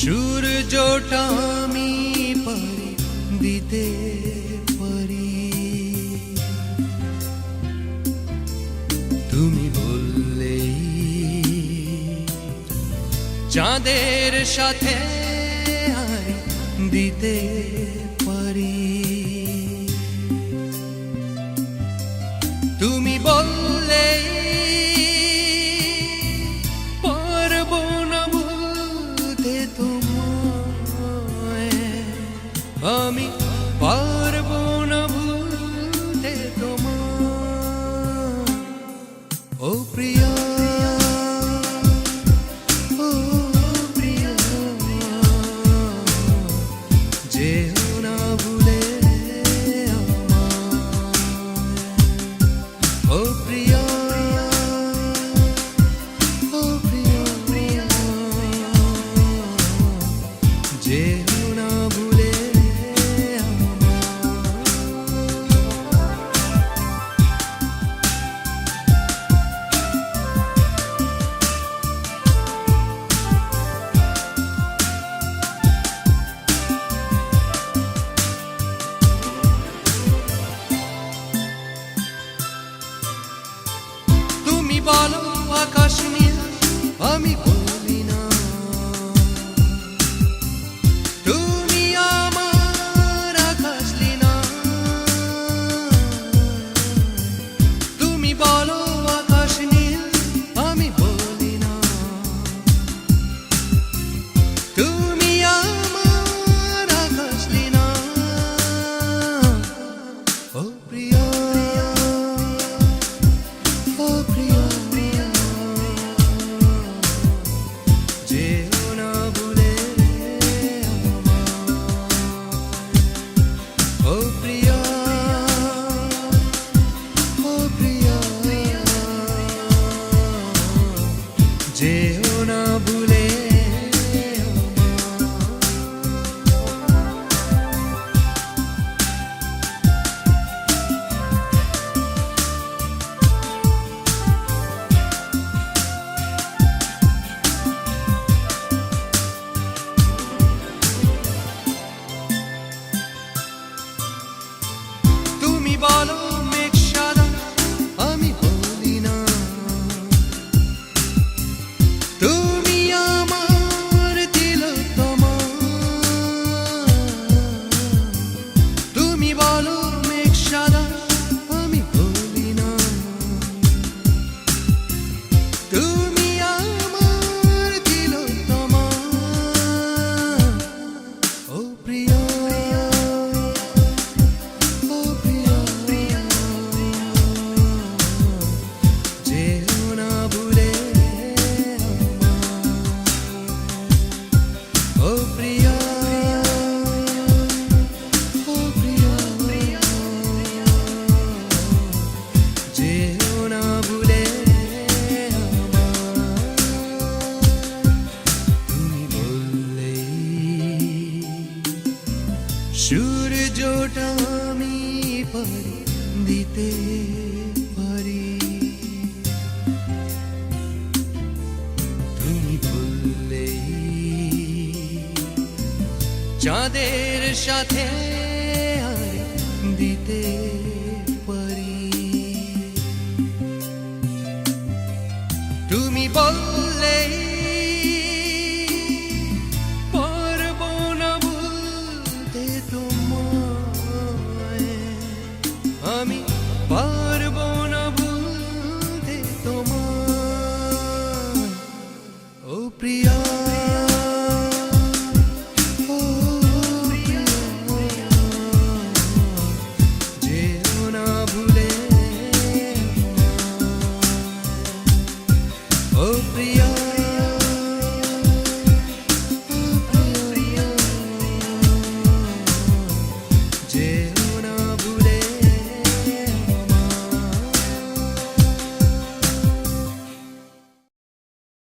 সূর্যটা আমি পারি দিতে তুমি চাঁদের সাথে দিতে পারি। আমি পারব না ভুলতে তোমার। ও প্রিয় Ooh. কিছুটা আমি পারি দিতে পারি। তুমি বললেই চাঁদের সাথে দিতে পারি। তুমি বল আমি পারব না ভুলতে তোমার ও প্রিয়া।